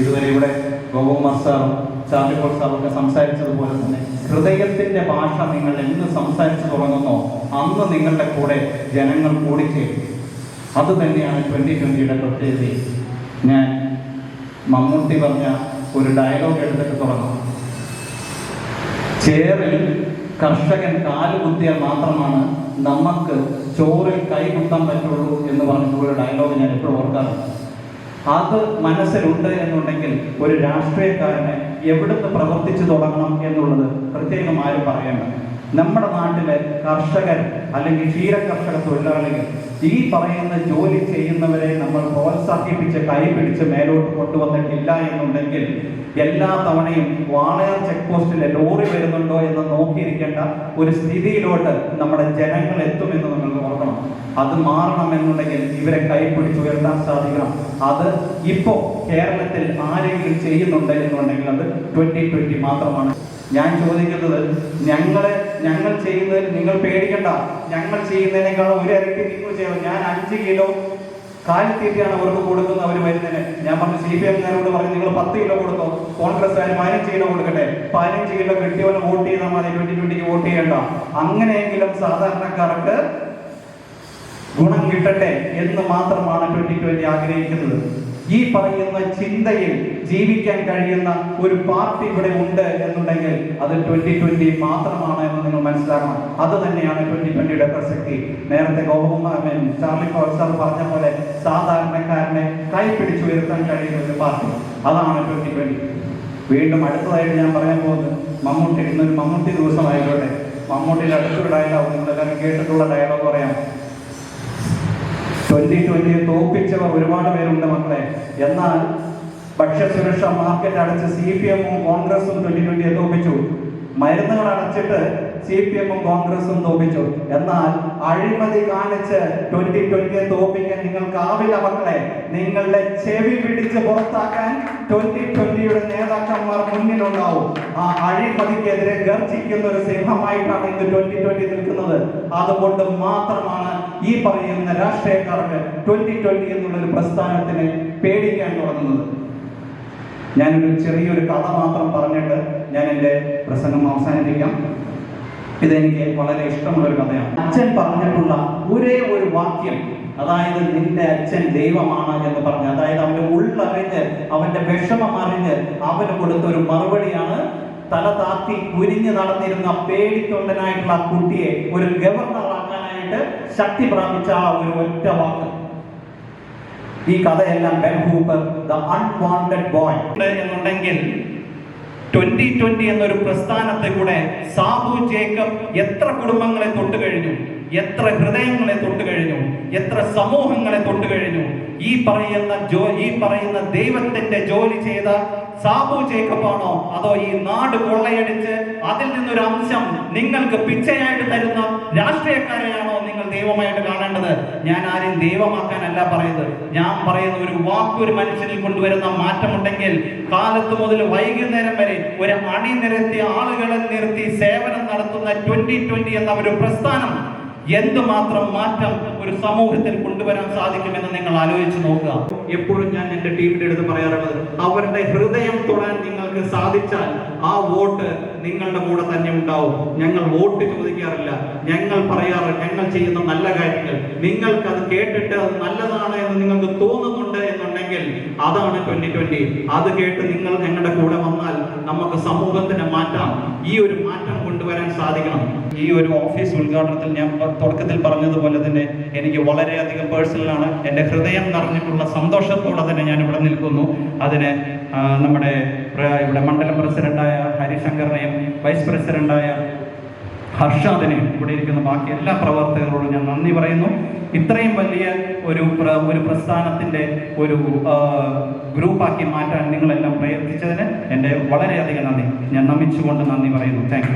ഇതുവരെ ഇവിടെ ഗോപകുമാർ സാറും ചാർലിപ്പോൾ സാറും ഒക്കെ സംസാരിച്ചതുപോലെ തന്നെ ഹൃദയത്തിന്റെ ഭാഷ നിങ്ങൾ എന്ന് സംസാരിച്ചു തുടങ്ങുന്നോ അന്ന് നിങ്ങളുടെ കൂടെ ജനങ്ങൾ കൂടിച്ചേരും. അത് തന്നെയാണ് ട്വന്റി ട്വന്റിയുടെ പ്രത്യേകത. ഞാൻ മമ്മൂട്ടി പറഞ്ഞ ഒരു ഡയലോഗ് എടുത്തിട്ട് തുടങ്ങും. ചേറിൽ കർഷകൻ കാൽ കുത്തിയാൽ മാത്രമാണ് നമുക്ക് ചോറിൽ കൈ കുത്താൻ പറ്റുള്ളൂ എന്ന് പറഞ്ഞിട്ടുള്ള ഡയലോഗ് ഞാൻ എപ്പോഴും ഓർക്കാറുണ്ട്. അത് മനസ്സിലുണ്ട് എന്നുണ്ടെങ്കിൽ ഒരു രാഷ്ട്രീയക്കാരന് എവിടുന്ന് പ്രവർത്തിച്ചു തുടങ്ങണം എന്നുള്ളത് പ്രത്യേകം ആരും പറയേണ്ട. നമ്മുടെ നാട്ടിലെ കർഷകർ അല്ലെങ്കിൽ ക്ഷീര കർഷക തൊഴിലാളികൾ ഈ പറയുന്ന ജോലി ചെയ്യുന്നവരെ നമ്മൾ പ്രോത്സാഹിപ്പിച്ച് കൈപിടിച്ച് മേലോട്ട് കൊണ്ടുവന്നിട്ടില്ല എന്നുണ്ടെങ്കിൽ എല്ലാ തവണയും വാളയാർ ചെക്ക് പോസ്റ്റിലെ ലോറി വരുന്നുണ്ടോ എന്ന് നോക്കിയിരിക്കേണ്ട ഒരു സ്ഥിതിയിലോട്ട് നമ്മുടെ ജനങ്ങൾ എത്തുമെന്ന് നിങ്ങൾ ഓർക്കണം. അത് മാറണമെന്നുണ്ടെങ്കിൽ ഇവരെ കൈപിടിച്ച് ഉയർത്താൻ സാധിക്കണം. അത് ഇപ്പോ കേരളത്തിൽ ആരെങ്കിലും ചെയ്യുന്നുണ്ട് എന്നുണ്ടെങ്കിൽ അത് ട്വന്റി ട്വന്റി മാത്രമാണ്. ഞാൻ ചോദിക്കുന്നത് ഞങ്ങളെ ഞങ്ങൾ ചെയ്യുന്നതിൽ നിങ്ങൾ പേടിക്കണ്ട. ഞങ്ങൾ ചെയ്യുന്നതിനേക്കാൾ ഒരു ഇരട്ടി നിങ്ങൾ ചെയ്യണം. ഞാൻ അഞ്ച് കിലോ കാലിത്തീറ്റയാണ് അവർക്ക് കൊടുക്കുന്നത് അവർ വരുന്നതിന്. ഞാൻ പറഞ്ഞു സി പി എംകാരോട് പറഞ്ഞു നിങ്ങൾ പത്ത് കിലോ കൊടുത്തോ? കോൺഗ്രസ്സുകാർ പതിനഞ്ച് കിലോ കൊടുക്കട്ടെ. പതിനഞ്ച് കിലോ കിട്ടിയവന് വോട്ട് ചെയ്താൽ മതി ട്വന്റി ട്വന്റിക്ക് വോട്ട് ചെയ്യണ്ട. അങ്ങനെയെങ്കിലും സാധാരണക്കാർക്ക് ഗുണം കിട്ടട്ടെ എന്ന് മാത്രമാണ് ട്വന്റി ട്വന്റി ആഗ്രഹിക്കുന്നത്. ഈ പറയുന്ന ചിന്തയിൽ ജീവിക്കാൻ കഴിയുന്ന ഒരു പാർട്ടി ഇവിടെ ഉണ്ട് എന്നുണ്ടെങ്കിൽ അത് ട്വന്റി ട്വന്റി മാത്രമാണ് എന്ന് നിങ്ങൾ മനസ്സിലാക്കണം. അത് തന്നെയാണ് ട്വന്റി ട്വന്റിയുടെ പ്രസക്തി. നേരത്തെ ഗോപകുമാരൻ ചാർലി സാർ പറഞ്ഞ പോലെ സാധാരണക്കാരനെ കൈപിടിച്ചു ഉയർത്താൻ കഴിയുന്ന ഒരു പാർട്ടി. അതാണ് ട്വന്റി ട്വന്റി വീണ്ടും അടുത്തതായിട്ട് ഞാൻ പറയാൻ പോകുന്നത് മമ്മൂട്ടി. ഇന്നൊരു മമ്മൂട്ടി ദിവസമായിക്കോട്ടെ. മമ്മൂട്ടിയിൽ അടുത്തൊരു ഡയലോഗ് നിങ്ങളെല്ലാവരും കേട്ടിട്ടുള്ള ഡയലോഗ് പറയാം. ട്വന്റി ട്വന്റിയെ തോൽപ്പിച്ചവർ ഒരുപാട് പേരുണ്ട് മക്കളെ. എന്നാൽ ഭക്ഷ്യസുരക്ഷ മാർക്കറ്റ് അടച്ച് സി പി എമ്മും കോൺഗ്രസും ട്വന്റി ട്വന്റി തോപ്പിച്ചു. മരുന്നുകൾ അടച്ചിട്ട് സി പി എമ്മും കോൺഗ്രസും തോപ്പിച്ചു. എന്നാൽ അഴിമതി കാണിച്ച് ട്വന്റി ട്വന്റിയെ നിങ്ങൾക്ക് നിങ്ങൾക്കാവില്ല മക്കളെ. നിങ്ങളുടെ ചെവി പിടിച്ച് പുറത്താക്കാൻ ട്വന്റി ട്വന്റിയുടെ നേതാക്കന്മാർ മുന്നിലുണ്ടാവും. ആ അഴിമതിക്കെതിരെ ഗർജിക്കുന്ന ഒരു സിംഹമായിട്ടാണ് ഇന്ന് ട്വന്റി ട്വന്റി നിൽക്കുന്നത്. അതുകൊണ്ട് മാത്രമാണ് ഈ പറയുന്ന രാഷ്ട്രീയക്കാർക്ക് ട്വന്റി ട്വന്റി എന്നുള്ള ഒരു പ്രസ്ഥാനത്തിന് പേടിക്കാൻ തുടങ്ങുന്നത്. ഞാനൊരു ചെറിയൊരു കഥ മാത്രം പറഞ്ഞിട്ട് ഞാൻ എന്റെ പ്രസംഗം അവസാനിപ്പിക്കാം. ഇതെനിക്ക് വളരെ ഇഷ്ടമുള്ളൊരു കഥയാണ്. അച്ഛൻ പറഞ്ഞിട്ടുള്ള ഒരേ ഒരു വാക്യം അതായത് നിന്റെ അച്ഛൻ ദൈവമാണ് എന്ന് പറഞ്ഞു അതായത് അവന്റെ ഉള്ളറിഞ്ഞ് അവന്റെ വിഷമം അറിഞ്ഞ് അവന് കൊടുത്ത ഒരു മറുപടിയാണ് തല താത്തി കുനിഞ്ഞു നടന്നിരുന്ന പേടിത്തൊണ്ടനായിട്ടുള്ള ആ കുട്ടിയെ ഒരു ഗവർണർ ആക്കാനായിട്ട് ശക്തി പ്രാപിച്ച ആ ഒരു ഒറ്റ വാക്ക്. ഈ കഥയെല്ലാം Ben Hooper the unwanted boy എന്നുണ്ടെങ്കിൽ ട്വന്റി ട്വന്റി എന്നൊരു പ്രസ്ഥാനത്തെ കൂടെ സാബു ജേക്കബ് എത്ര കുടുംബങ്ങളെ തൊട്ടു കഴിഞ്ഞു എത്ര ഹൃദയങ്ങളെ തൊട്ട് കഴിഞ്ഞു? എത്ര സമൂഹങ്ങളെ തൊട്ട് കഴിഞ്ഞു? ഈ പറയുന്ന ജോ ഈ പറയുന്ന ദൈവത്തിന്റെ ജോലി ചെയ്ത സാബു ചേക്കപ്പാണോ അതോ ഈ നാട് കൊള്ളയടിച്ച് അതിൽ നിന്നൊരു അംശം നിങ്ങൾക്ക് പിച്ചയായിട്ട് തരുന്ന രാഷ്ട്രീയക്കാരെയാണോ നിങ്ങൾ ദൈവമായിട്ട് കാണേണ്ടത്? ഞാൻ ആരെയും ദൈവമാക്കാനല്ല പറയുന്നത്. ഞാൻ പറയുന്ന ഒരു വാക്ക് ഒരു മനുഷ്യനിൽ കൊണ്ടുവരുന്ന മാറ്റമുണ്ടെങ്കിൽ കാലത്ത് മുതൽ വൈകുന്നേരം വരെ ഒരു അണി നിരത്തി ആളുകളെ നിർത്തി സേവനം നടത്തുന്ന ട്വന്റി ട്വന്റി എന്ന ഒരു പ്രസ്ഥാനം എന്തുമാത്രം മാറ്റം ഒരു സമൂഹത്തിൽ കൊണ്ടുവരാൻ സാധിക്കുമെന്ന് നിങ്ങൾ ആലോചിച്ച് നോക്കുക. എപ്പോഴും ഞാൻ എന്റെ ടീമിന്റെ അടുത്ത് പറയാറുള്ളത് അവരുടെ ഹൃദയം തൊടാൻ നിങ്ങൾക്ക് സാധിച്ചാൽ ആ വോട്ട് നിങ്ങളുടെ കൂടെ തന്നെ ഉണ്ടാവും. ഞങ്ങൾ വോട്ട് ചോദിക്കാറില്ല. ഞങ്ങൾ പറയാറ് ഞങ്ങൾ ചെയ്യുന്ന നല്ല കാര്യങ്ങൾ. നിങ്ങൾക്ക് അത് കേട്ടിട്ട് അത് നല്ലതാണ് എന്ന് നിങ്ങൾക്ക് തോന്നുന്നുണ്ട് എന്നുണ്ടെങ്കിൽ അതാണ് ട്വന്റി ട്വന്റി അത് കേട്ട് നിങ്ങൾ ഞങ്ങളുടെ കൂടെ വന്നാൽ നമുക്ക് സമൂഹത്തിന് മാറ്റാം. ഈ ഒരു മാറ്റം കൊണ്ടുവരാൻ സാധിക്കണം. ഈ ഒരു ഓഫീസ് ഉദ്ഘാടനത്തിൽ ഞാൻ തുടക്കത്തിൽ പറഞ്ഞതുപോലെ തന്നെ എനിക്ക് വളരെയധികം പേഴ്സണലാണ് എന്റെ ഹൃദയം നിറഞ്ഞിട്ടുള്ള സന്തോഷത്തോടെ തന്നെ ഞാൻ ഇവിടെ നിൽക്കുന്നു. അതിന് നമ്മുടെ ഇവിടെ മണ്ഡലം പ്രസിഡന്റായ ഹരിശങ്കറിനെയും വൈസ് പ്രസിഡന്റായ ഹർഷാദിനെയും ഇവിടെ ഇരിക്കുന്ന ബാക്കി എല്ലാ പ്രവർത്തകരോടും ഞാൻ നന്ദി പറയുന്നു. ഇത്രയും വലിയ ഒരു ഒരു പ്രസ്ഥാനത്തിന്റെ ഒരു ഗ്രൂപ്പാക്കി മാറ്റാൻ നിങ്ങളെല്ലാം പ്രയത്നിച്ചതിന് എന്റെ വളരെയധികം നന്ദി. ഞാൻ നമിച്ചുകൊണ്ട് നന്ദി പറയുന്നു. താങ്ക്